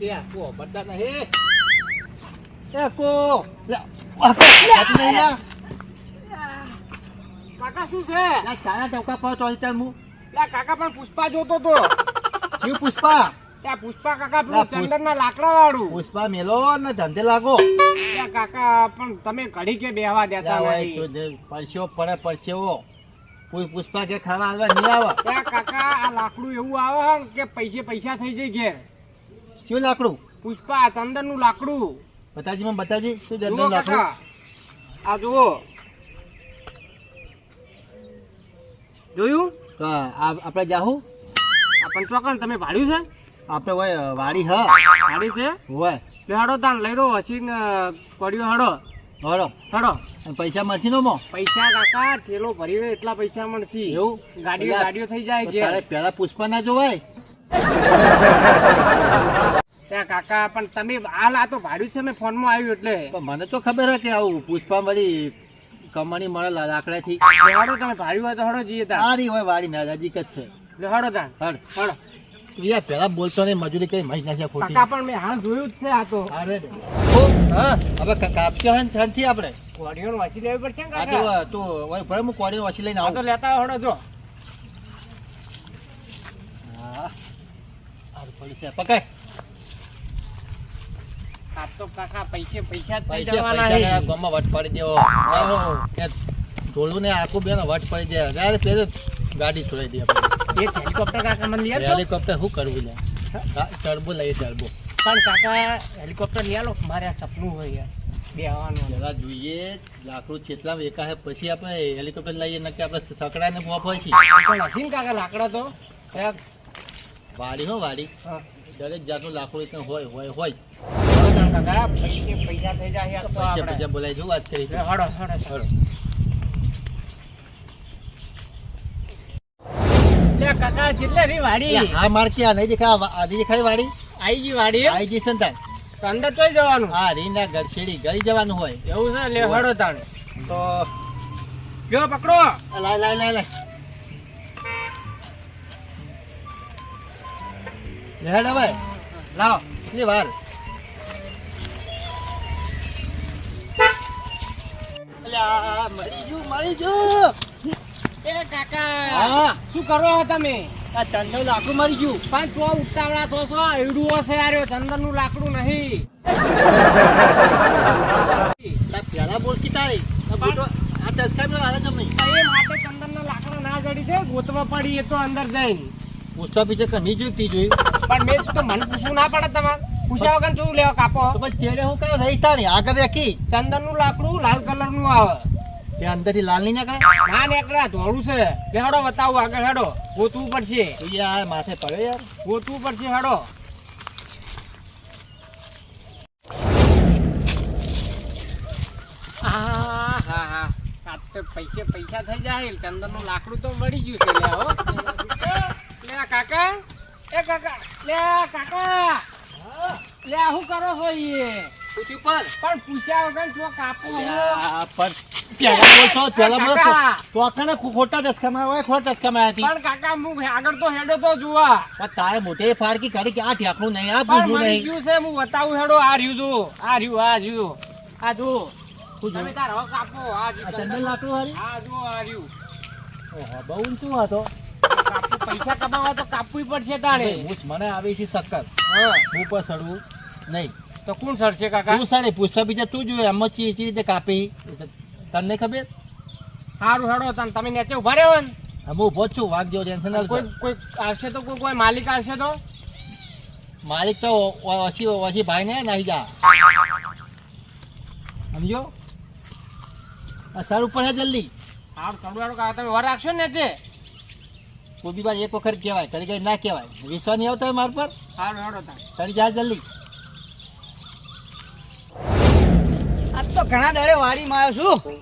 એ આખું વાપરતા નહીં. એ કો. લે. આ કો, ખાતું નહીં લા. કાકા શું છે? લા, ચાના ટોકા પર તો ચાલ હું લા કાકા પણ પુષ્પા જોતો તો. શિવ પુષ્પા? ત્યાં પુષ્પા કાકા પેલું પુષ્પ- ચંદનના લાકડા વાળું પુષ્પા મેલો ને ધંધે લાગો. ત્યાં કાકા પણ તમે ઘડી કે બેહવા દેતા જે પરસેવો પડે પરસેવો કોઈ પુષ્પા કે ખાવા આવે નહીં આવે? ત્યાં કાકા આ લાકડું એવું આવે કે પૈસે પૈસા થઈ જાય ઘેર. શું લાકડું? પુષ્પા ચંદનનું લાકડું. બતાજી મને બતાજી શું ચંદન લાકડું? આ જુઓ. જોયું? તો આપણે જાહું. આ પંચવાકણ તમે ભાડ્યું છે? આપણે હોય વાડી હા. ભાડી છે? હોય. લે હડો તાન લઈ રહ્યો હસીને પડ્યો હાડો. હાડો. અને પૈસા મળશે નો પૈસા કાકા થેલો ભરી રહ્યો એટલા પૈસા મળશે. એવું? ગાડીઓ ગાડીઓ થઈ જાય પેલા પુષ્પા ના જોવાય? ત્યાં કાકા પણ તમે હાલ આ તો ભાડ્યું છે મેં ફોનમાં આવ્યું એટલે. મને તો ખબર હતી આવું પુષ્પા મળી કમાણી મળે લાકડાથી. હડો તમે ભાડ્યું હોય તો હડો જઈએ તા સારી હોય વાડી ના નજીક જ છે. એટલે હડો તા હડ. હડો. યાર પેલા બોલતો ને મજૂરી કઈ મહી નાખ્યા ખોટી. કાકા પણ મેં હાલ જોયું જ છે આ તો. અરે હા હવે કાપશે હન ઠંડથી આપણે? કોડિયોન વાંચી લેવી પડશે ને આ તો તો ઓય હું કોડિયોન વાસી લઈને આવું તો લેતા હડો જો. હા. આ પડ્યું છે. પકડ. તો કાકા પૈસે પૈસા જ થઈ પૈસા જવાના છે. ના વટ પડી દેવો ઢોલું ને આખું બેન વટ પડી દે અરે પેલે ગાડી છોડાઈ દે આપણે. એક હેલિકોપ્ટર કાકા મને લઈ હેલિકોપ્ટર શું કરવું લે લઈએ પણ કાકા હેલિકોપ્ટર લઈ આલો. મારે આ સપનું હોય બે આવવાનું. જોઈએ લાકડું છેટલા વેકા હે પછી આપણે હેલિકોપ્ટર લઈએ નકે આપણે સકડા ને મોફ હોય છે પણ હસીન કાકા લાકડા તો. વાડી હો વાડી. દરેક જાતનું લાકડું હોય હોય હોય. કાકા પૈસા થઈ જાય તો આપણે. પૈસા બોલાય જો વાત કરી લે, હળો હળો હળો કાકા કેટલે રી વાડી. હા માર કે નહીં દેખા આ દેખાય વાડી? આઈ ગઈ વાડી આઈ જઈ સંતાન તો અંદર ચોઈ જવાનું. હા રીના ઘર ગળી જવાનું હોય. એવું છે લે તાણ. તો જો પકડો. લાય લાય લાય લાય. લેડ હવે લાવો. કેટલી વાર અલ્યા, મરી ગયું મરી ગયું એ કાકા હા. શું કરો છો તમે? આ ચંદન લાકડું મરી ગયું. પાંચ છો ઉતાવળા છો એડું હશે યાર ચંદનનું લાકડું નહીં. પેલા બોલકી તારી આ બોટો આ તસકા મેં એ માટે ચંદન ના લાકડા ના જડી છે ગોતવા પડી એ તો અંદર જઈને. ગોતવા પીછે કની જોઈ તી જોઈ પણ મેં તો મને પૂછવું ના પડે તમારે. પૂછ્યા વગર જોયું લેવા કાપો. તો પછી ચેડે હું કયો રહી તારી આગળ રાખી. ચંદનનું લાકડું લાલ કલરનું આવે. તે અંદરથી લાલ નહીં નાખે ના નીકળ્યા ધોળું છે. લે બતાવું આગળ હેડો. ગોતવું પડશે. યાર માથે પડ્યો યાર. ગોતવું પડશે હેડો. આ હા હા આ પૈસે પૈસા થઈ જાય. ચંદનનું લાકડું તો મળી ગયું છે લે હો. કાકા. એ કાકા લે કાકા. લે હું શું કરો છો ઈ? પૂછ્યું પર પણ પૂછ્યા વગર જો કાપો હો. પેલા બોલતો પેલા બોલતો તો આખાને ખોટા દસકામાં હોય ખોટા દસકામાં હતી પણ કાકા હું આગળ તો હેડો તો જુવા પણ તારે મોટે ફારકી કરી કે આ ઠેકડું નહીં આ પણ નહીં. ગયું છે હું બતાવું હેડો આ રહ્યું જો આ રહ્યું આ રહ્યું. આ જો તમે તાર હવે કાપો આ ચંદન જો આ રહ્યું. ઓહો, બહુ ઊંચું હતો પૈસા કમાવા તો કાપવું પડશે તાણે મને આવી છે સક્કર હું. પર સડવું નહીં. તો કોણ સરશે કાકા? તું સારી પૂછવા બીજા તું જોયું એમ ચી ચી રીતે કાપી. તને ખબર? સારું હેડો તને તમે નેચે ઊભા રહ્યો ને. હું ઊભો છું વાગ જેવો ટેન્શન કોઈ કોઈ આવશે તો કોઈ કોઈ માલિક આવશે તો? માલિક તો ઓછી ઓછી ભાઈ ને નાહી જા. સમજો? આ સર ઉપર હે જલ્દી. સારું કડવાળો કાકા તમે વાર રાખશો ને નીચે? કોઈ બી બાજુ એક વખત કહેવાય કઈ ના કહેવાય. વિશ્વાસ નહીં આવતો મારા પર? સારું હેડો તા ચડી જા જલ્દી. ઘણા દાડે વાડીમાં આવ્યો છું.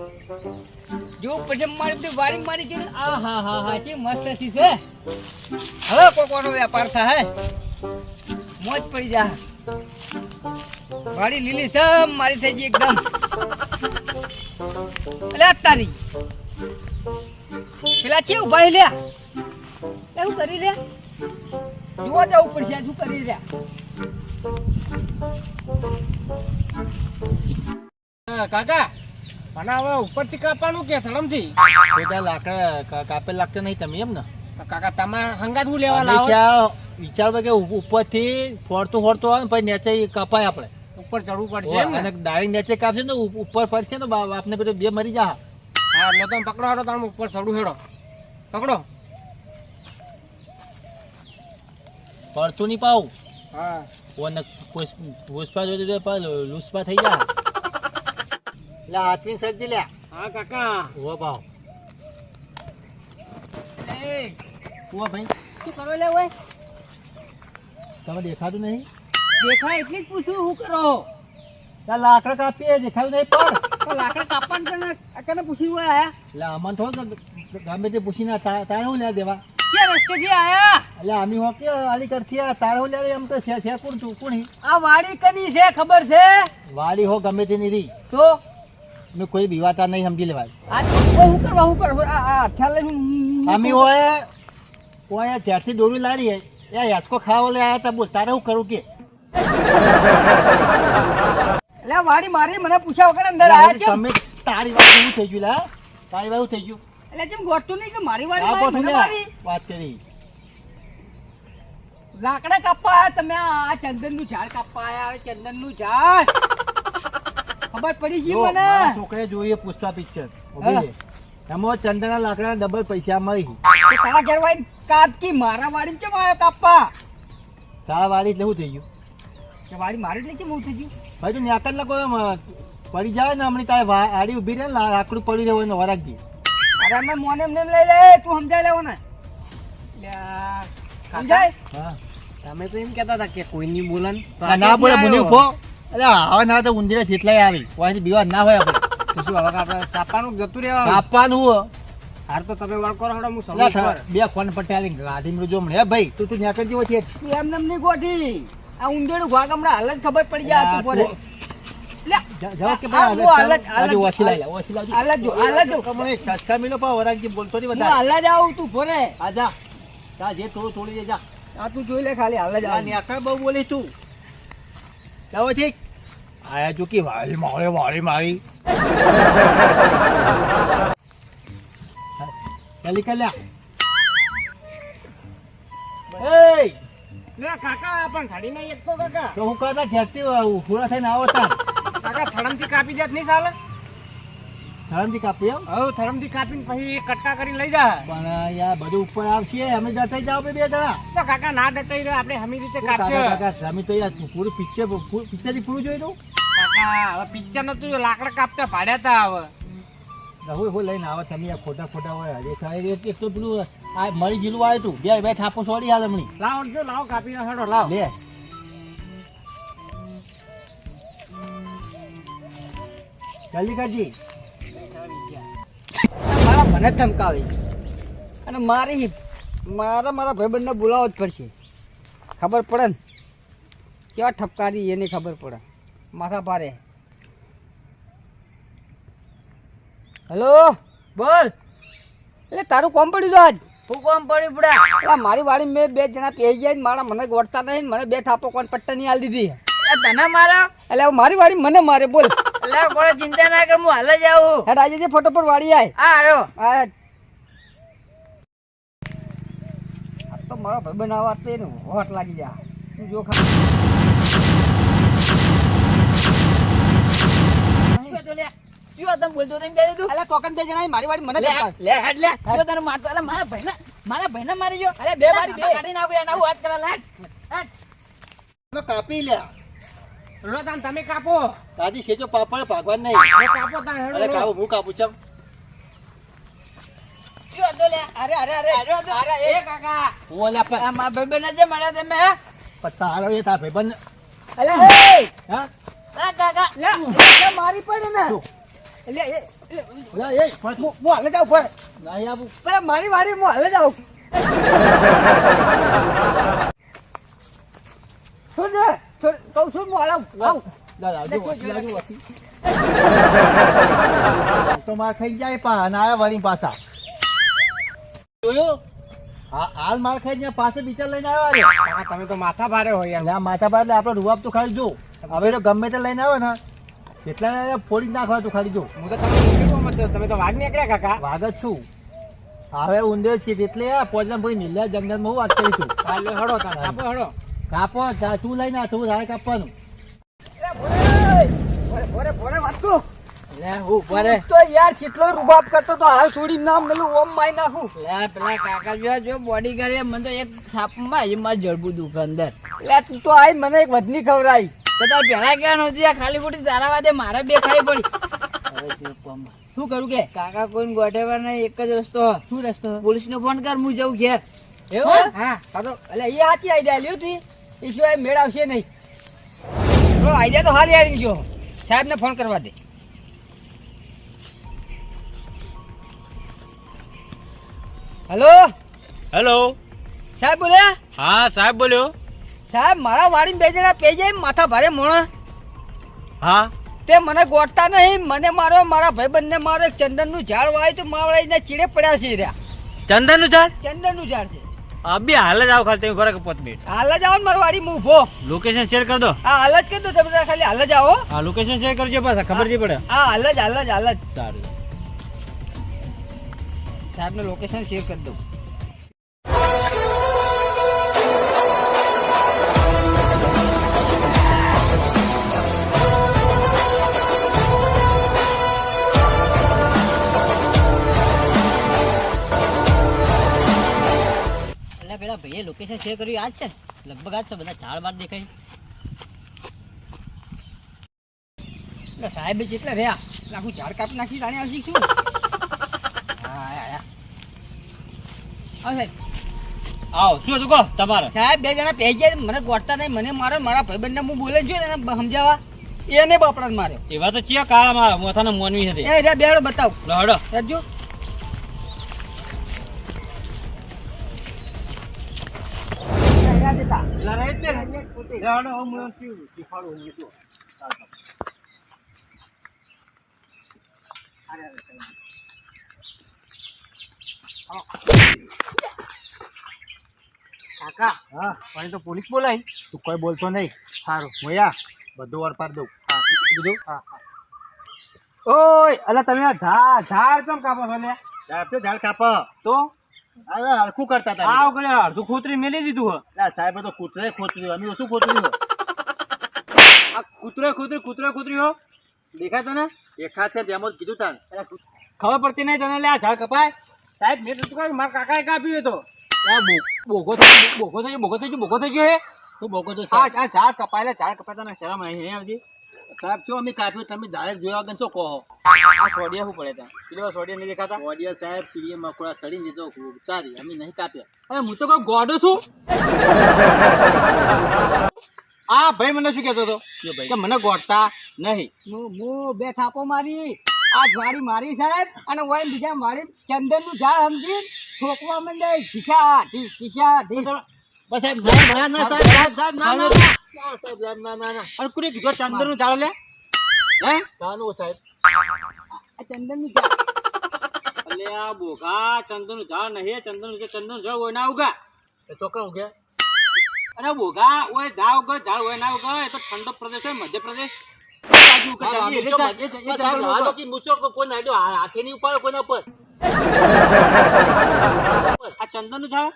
જો પછી મારી બધી વાડી મારી છે આ હા હા હા છે મસ્ત હતી છે. હવે કોકોનો વેપાર થાય. મોજ પડી જા. વાડી લીલી સમ મારી થઈ ગઈ એકદમ. એટલે તારી. પેલા છે ઊભા લ્યા? એવું કરી લે જોવા જવું પડશે શું કરી રહ્યા કાકા મને હવે ઉપરથી કાપવાનું કે થડમથી બધા લાકડા કાપે લાગતા નહીં તમે એમ ને? કાકા તમે હંગાત હું લેવા લાવો? હંમેશા કે ઉપરથી ફોડતું ફોડતું આવે ને પછી નેચે કપાય આપણે. ઉપર ચડવું પડશે અને ડાયરેક્ટ નેચે કાપશે ને ઉપર ફરશે ને આપને પેલો બે મરી જા હા એટલે તમે પકડો હેડો તમે ઉપર ચડું હેડો. પકડો. ફરતું નહીં પાવું. હા. ઓને પુષ- પુષ્પા જોઈ જોઈએ લૂસપા થઈ જા હાથવીને સરજી લે. હા કાકા. ઓ ભાવ એ. ઓ ભાઈ. શું કરો લે ઓય? તમે દેખાતું નહીં? દેખાય એટલે જ પૂછું શું કરો? તા લાકડા કાપીએ દેખાતું નહીં પણ. લાકડા કાપવાનું તને કને પૂછી હોય આયા એટલે આમાં થોડું ગામે તે પૂછીને તારે હું લે દેવા? કે રસ્તેથી આયા? એટલે આમી હો કે આલી કરથી આ તારે હું લે એમ તો છે છે કોણ તું કોણ આ વાડી કની છે ખબર છે? વાડી હો ગમે તેની રી. તો? મેં કોઈ બીવાતા નહીં સમજી લેવાય. આ ઓ હું કરવા હું કરવા? આ આ હથિયાર લઈને હું- આમી હોય ત્યારથી દોરી લારી એ યાચકો ખાવા લે આયા તા બોલ તારે હું કરું કે? એટલે વાડી મારી મને પૂછ્યા વગર અંદર આયા છે તમે તારી વાત શું થઈ ગયું લા તારી વાત થઈ ગયું. એટલે જેમ ગોઠતું નહીં કે મારી વાડી મને મારી. વાત કરી. લાકડા કાપવા આયા તમે આ ચંદનનું ઝાડ કાપવા આયા ચંદનનું ઝાડ. ખબર પડી ગઈ મને. છોકરે જોઈએ પુષ્પા પિક્ચર એમાં ચંદના લાકડા ડબલ પૈસા મળી તારા ઘેર વાળી કાપકી મારા વાડી કેમ આવ્યો કાપવા? તારા વાડી એટલે શું થઈ ગયું? કે વાડી મારી એટલે કેમ હું થઈ ગયું? ભાઈ તું ન્યાકર લખો પડી જાય ને હમણાં તારે વાડી ઊભી રહે ને લાકડું પડી રહ્યું ને વરાગજી અરે અમે મોને એમને લઈ લે તું સમજાય લેવો ને. લ્યા, સમજાય? હા. તમે તો એમ કહેતા હતા કે કોઈ નહીં બોલન ના બોલે મને ઊભો. અરે આવા ના તો ઉંદીરા જેટલાય આવી. કોઈ બીવા ના હોય આપણે. તો શું હવે આપણે કાપવાનું જતું રહેવાનું? કાપવાનું હો. હાર તો તમે વળકો રહો હું સમજ બે ફોન પટેલ ગાડી માં જો હે ભાઈ તું તું ન્યાકર જેવો છે. એમ નમ નહીં ગોઠી. આ ઊંધેડું ભાગ હમણાં હાલ જ ખબર પડી જાય તું પોરે જા- થોડું થોડી જા તું જોઈ લે ખાલી હાલ જ બહુ બોલી તું. ઠીક. આયા ચૂકી વાળી મારે વાળી મારી. ચાલી કલ્યા લ્યા એય લે કાકા પણ નહીં કાકા. તો હું કરતા ઘેરથી પૂરા થઈને આવો તા કાકા થડમથી કાપી દેત નહીં ચાલે? થરમથી કાપી આવ હવે થડમથી કાપીને પછી કટકા કરી લઈ જા પણ યાર બધું ઉપર આવશે અમે જતા જાવ બે બે જણા. તો કાકા ના ડટાઈ રહ્યો આપણે હમી રીતે કાપશે કાકા અમે તો યાર પૂરું પિક્ચર પિક્ચરથી પૂરું જોઈ દઉં. હવે પિક્ચર તું લાકડા કાપતા ભાડ્યા તા હવે. હું હું લઈને આવે. તમે ખોટા ખોટા હોય અરે ખાઈ એક તો પેલું આ મળી જીલું આવ્યું તું. બે બે થાપો સોડી હાલ હમણી. લાવો જો લાવો કાપી નાખો લાવ. લે. જલ્દી કરજી મારા મને ધમકાવી. અને મારી મારા મારા ભાઈબંધને બોલાવવો જ પડશે. ખબર પડે ને? કેવા ઠપકારી એની ખબર પડે. માથા પારે હેલો બોલ. એટલે તારું કોમ પડ્યું આજ? હું કોમ પડ્યું પડે? એટલે મારી વાડી મેં બે જણા પી ગયા મારા મને ગોળતા નહીં મને બે થાપો કોણ પટ્ટા ની આલી દીધી. તને મારા? એટલે મારી વાડી મને મારે બોલ. એટલે કોઈ ચિંતા ના કર હું હાલે જ આવું. હેડ આજે જે ફોટો પર વાડી આય. હા આવ્યો આ તો મારો ભાઈ આવા તો એને હોટ લાગી જા. હું જો ખા અલે કોકન બે જણા મારી વાડી મને ધમકાવે. લે હેડ લે. જો તને મારતો અલે મારા ભાઈને મારા ભાઈને મારી જો. અલે બે મારી બે. કાઢી નાખું એના હું વાત કરા લાટ તો કાપી લ્યા રોતાન તમે કાપો. દાદી સેજો પાપડ ભાગવાન નહીં. હવે કાપો હેડો અરે કાપો હું કાપું છું. જો તો લે? અરે અરે અરે. અરે એ કાકા. ઓલા પર આ મારા ભાઈબંધ જે મળ્યા તમે તારો એ તાર ભાઈબંધ. અલે હે! હા? કાકા મારી પડે ને મારી વાડી હું હાલે જાઉં શું છે? શું છું હું હાલે આવું. લા લાવજો વસી લાવજો વસી. તો માર ખાઈ જાય પા અને આયા વળી પાછા. જોયો? હા હાલ માર ખાઈ ત્યાં પાસે બીજા લઈને આવ્યા તમે તો માથા ભારે હોય માથા ભારે આપડે આપણે રૂવાબ તો ખાલી જો. હવે તો ગમે તે લઈને આવે ને કેટલા ફોડી જ નાખવા તું ખાલી જો. હું તો તમે તમે તો વાઘ નીકળ્યા કાકા. વાઘ જ છું. હવે ઉંદર છે એટલે આ પોજન ભાઈ નીલા જંગલમાં હું વાત કરી છું. હાલો હળો કાપો હળો. કાપો તા લઈને આ તું રાય કાપવાનું. ભોરે ભોરે ભોરે લે હું ભોરે. તો યાર કેટલો રૂબાબ કરતો તો હાલ છોડી નામ મેલું ઓમ માઈ નાખું. લે પેલા કાકા જો જો બોડી કરે મને તો એક થાપમાં એ માર જડબું દુખ અંદર. લે તું તો આઈ મને એક વધની ખવડાવી તો તાર પેલા ક્યાં નહોતી આ ખાલી ખોટી તારા વાદે મારે બે ખાઈ પડી. શું કરું કે? કાકા કોઈ ગોઠેવા નહીં એક જ રસ્તો. શું રસ્તો? પોલીસ નો ફોન કર હું જઉં ઘેર. એવું હા? હા તો એટલે એ હાથી આઈડિયા લ્યો તું એ સિવાય મેળ આવશે નહીં. આઈડિયા તો હાલ યાર ગયો. સાહેબ ને ફોન કરવા દે. હેલો? હેલો સાહેબ બોલ્યા? હા સાહેબ બોલ્યો. સાહેબ મારા વાળી બે જણા પે જાય માથા ભારે મોણા. હા? તે મને ગોઠતા નહીં મને મારો મારા ભાઈબંધને મારો એક ચંદનનું ઝાડ વાય તો માવડાઈને ચીડે પડ્યા છે રહ્યા. ચંદનનું ઝાડ? ચંદનનું ઝાડ છે. અભી હાલ જ આવો ખાલી તમે ફરક પાંચ મિનિટ. હાલ જ આવો ને મારી વાડી ઊભો. લોકેશન શેર કરી દો. હા હાલ જ કરી દો તમે ખાલી હાલ જ આવો હા લોકેશન શેર કરજો બસ ખબર નહીં પડે. હા હાલ જ હાલ જ હાલ જ. સારું. સાહેબને લોકેશન શેર કરી દઉં. શેર કર્યું? આજ છે? લગભગ આજ છે બધા ઝાડ બાર દેખાય. એટલે સાહેબ જેટલા રહ્યા? આખું ઝાડ કાપી નાખી રાણી આવશે શું? હા સાહેબ. આવો શું હતું કહો? તમારે. સાહેબ બે જણા પહેરી મને ગોઠતા નહીં મને મારો મારા ભાઈબંધને હું બોલે છું એને સમજાવવા. એને બાપડા માર્યો. એવા તો ચિયા કાળા મારા મોથાના મોનવી હતી. એ બેડો બતાવ. હડો. રાજુ. કાકા હા પણ તો પોલીસ બોલાય તું કોઈ બોલતો નહીં સારું મોયા બધું વાર પાડ દઉં હા ઓય અલા તમે ઝાડ ઝાડ કેમ કાપો છો લે? સાહેબ તો ઝાડ કાપો. તો? અરે હરખું કરતા હતા. આવ કરે અડધું ખોતરી મેલી દીધું ના સાહેબ તો કૂતરે ખોતરી અમે શું ખોતર્યું આ કૂતરે ખોતરી કૂતરે ખોતરી હો. દેખાય તને? દેખા છે તેમ જ કીધું તાન. ખબર પડતી નહીં તને લે આ ઝાડ કપાય. સાહેબ મેં તો કહ્યું મારા કાકાએ કાપ્યું હતો તો. બોગો થઈ ગયો બોગો થઈ ગયો બોગો થઈ ગયો બોગો થઈ ગયો હે. શું બોકો તો આ ઝાડ કપાય લે ઝાડ કપાય તને શરમ નહીં આવતી સાહેબ શું અમે કાપ્યું તમે ડાયરેક્ટ જોયા વગર શું કહો? આ સોડિયા શું પડે ત્યાં પેલો સોડિયા નહીં દેખાતા? સોડિયા સાહેબ સીડીએ મકોડા સડી દીધો સારી અમે નહીં કાપ્યા. અરે હું તો કોઈ ગોડો છું? આ ભાઈ મને શું કહેતો હતો? કે મને ગોડતા નહીં. હું હું બે થાપો મારી આ વાડી મારી સાહેબ અને ઓય બીજા મારી ચંદનનું ઝાડ સમજી ઠોકવા મંડે ઢી ખીચા બસ સાહેબ સાહેબ, સાહેબ, સાહેબ, સાહેબ, સાહેબ, ના, ના, ના. અરે કુરે નું ઝાડ લે. હે? નાનું સાહેબ. આ ચંદનનું ઝાડ. અલે આ બોગા ચંદરનું ઝાડ નહીં ચંદરનું ચંદરનું ઝાડ હોય ના ઉગા. એ છોકરા ઉગે અરે બોગા ઓય ઝાડ ઉગા ઝાડ હોય ના ઉગા એ તો ઠંડો પ્રદેશ હોય મધ્યપ્રદેશ. તો. કે કો- હાથે કોઈના ઉપર આ ચંદનનું ઝાડ?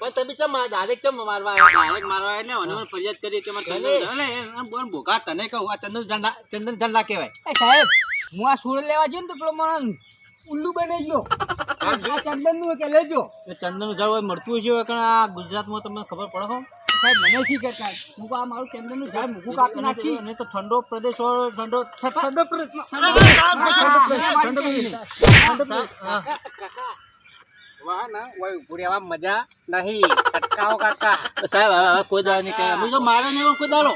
પણ તમે કેમ ડાયરેક્ટ કેમ મારવા આવ્યા? ડાયરેક્ટ મારવા એટલે મને મને ફરિયાદ કરી કે મારે ચંદનનું એમ બોલ ભોગા તને કહું આ ચંદન ઝંડા ચંદન ઝંડા કહેવાય. એ સાહેબ હું આ સુર લેવા ગયો ને તો પેલો માણસ ઉલ્લુ બની ગયો. આ ચંદનનું કે લેજો. એ ચંદનનું ઝાડ હોય મળતું છે હોય કારણ આ ગુજરાતમાં તમને ખબર પડે હો? સાહેબ મને શી કરતા હું આ મારું ચંદનનું ઝાડ મૂકું કાપી નાખી. અને તો ઠંડો પ્રદેશ હોય ઠંડો ઠંડો પ્રદેશ. વાહ ના ઓય મજા નહીં. અટકાવો કાકા. સાહેબ હવે- કોઈ દાડો નહીં કહે. અમે મારે કોઈ દાડો?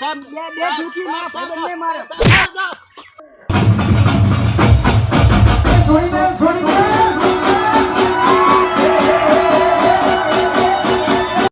સાહેબ બે બે મારા ભાઈબંધને મારે. છોડી દે છોડી દે